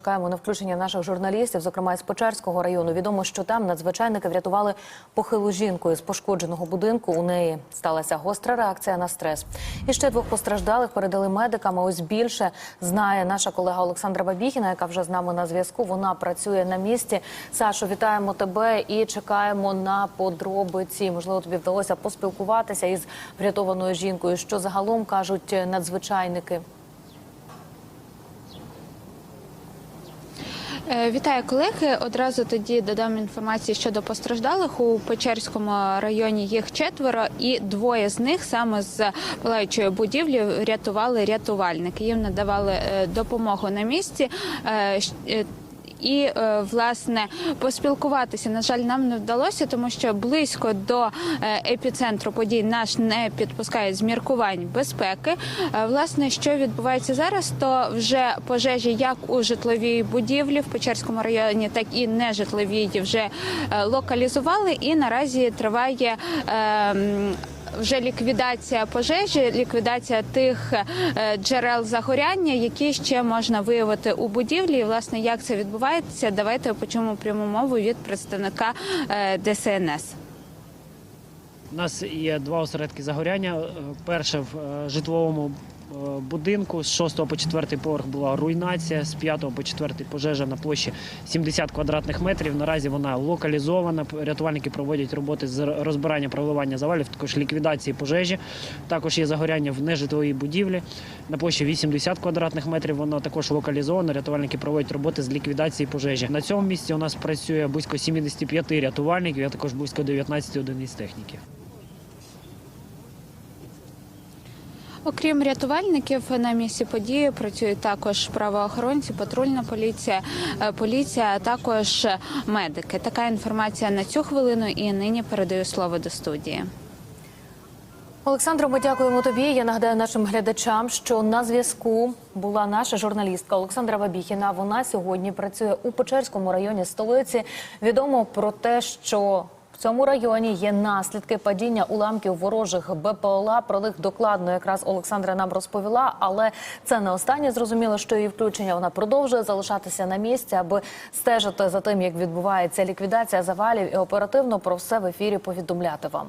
Чекаємо на включення наших журналістів, зокрема із Печерського району. Відомо, що там надзвичайники врятували похилу жінку із пошкодженого будинку. У неї сталася гостра реакція на стрес. І ще двох постраждалих передали медикам. А Ось більше знає наша колега Олександра Бабіхіна, яка вже з нами на зв'язку. Вона працює на місці. Сашо, вітаємо тебе і чекаємо на подробиці. Можливо, тобі вдалося поспілкуватися із врятованою жінкою. Що загалом кажуть надзвичайники? Вітаю колеги. Одразу тоді додам інформації щодо постраждалих у Печерському районі. Їх четверо, і двоє з них саме з палаючої будівлі рятували рятувальники. Їм надавали е, допомогу на місці. І е, власне поспілкуватися на жаль нам не вдалося, тому що близько до е, епіцентру подій наш не підпускає з міркувань безпеки. Е, Власне, що відбувається зараз, то вже пожежі як у житловій будівлі в Печерському районі, так і нежитловій вже локалізували, і наразі триває. Вже ліквідація пожежі, ліквідація тих е, джерел загоряння, які ще можна виявити у будівлі. І, власне, як це відбувається, давайте почуємо пряму мову від представника е, ДСНС. У нас є два осередки загоряння. Перше в е, житловому будинку з 6 по 4 поверх була руйнація, з 5 по 4 пожежа на площі 70 квадратних метрів. Наразі вона локалізована. Рятувальники проводять роботи з розбирання проливання завалів, також ліквідації пожежі. Також є загоряння в нежитловій будівлі на площі 80 квадратних метрів. Воно також локалізовано. Рятувальники проводять роботи з ліквідації пожежі. На цьому місці у нас працює близько 75 рятувальників, а також близько 19 одиниць техніки. Окрім рятувальників, на місці події працюють також правоохоронці, патрульна поліція, е, поліція, а також медики. Така інформація на цю хвилину. І нині передаю слово до студії. Олександро, ми дякуємо тобі. Я нагадаю нашим глядачам, що на зв'язку була наша журналістка Олександра Бабіхіна. Вона сьогодні працює у Печерському районі столиці. Відомо про те, що цьому районі є наслідки падіння уламків ворожих БПЛА. Про них докладно якраз Олександра нам розповіла. Але це не останнє. Зрозуміло, що її включення вона продовжує залишатися на місці, аби стежити за тим, як відбувається ліквідація завалів, і оперативно про все в ефірі повідомляти вам.